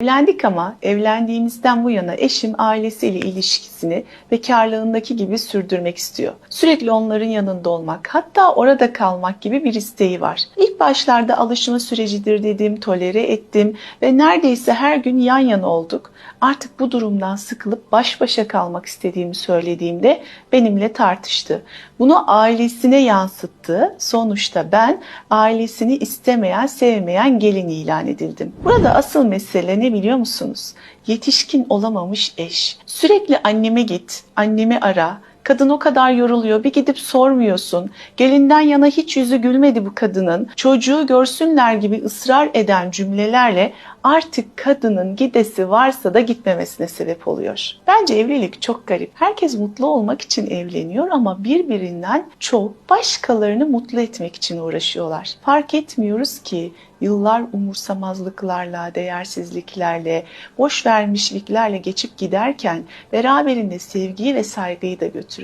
Evlendik ama evlendiğimizden bu yana eşim ailesiyle ilişkisini bekarlığındaki gibi sürdürmek istiyor. Sürekli onların yanında olmak, hatta orada kalmak gibi bir isteği var. İlk başlarda alışma sürecidir dedim, tolere ettim ve neredeyse her gün yan yana olduk. Artık bu durumdan sıkılıp baş başa kalmak istediğimi söylediğimde benimle tartıştı. Bunu ailesine yansıttı. Sonuçta ben ailesini istemeyen, sevmeyen gelin ilan edildim. Burada asıl mesele ne biliyor musunuz? Yetişkin olamamış eş. Sürekli anneme git, annemi ara, Kadın o kadar yoruluyor. Bir gidip sormuyorsun. Gelinden yana hiç yüzü gülmedi bu kadının. Çocuğu görsünler gibi ısrar eden cümlelerle artık kadının gidesi varsa da gitmemesine sebep oluyor. Bence evlilik çok garip. Herkes mutlu olmak için evleniyor ama birbirinden çok başkalarını mutlu etmek için uğraşıyorlar. Fark etmiyoruz ki yıllar umursamazlıklarla, değersizliklerle, boş vermişliklerle geçip giderken beraberinde sevgiyi ve saygıyı da götürüyor.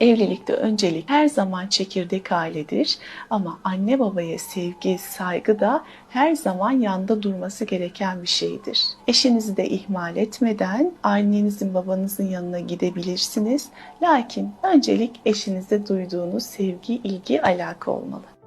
Evlilikte öncelik her zaman çekirdek ailedir ama anne babaya sevgi, saygı da her zaman yanda durması gereken bir şeydir. Eşinizi de ihmal etmeden annenizin babanızın yanına gidebilirsiniz. Lakin öncelik eşinizde duyduğunuz sevgi, ilgi, alaka olmalı.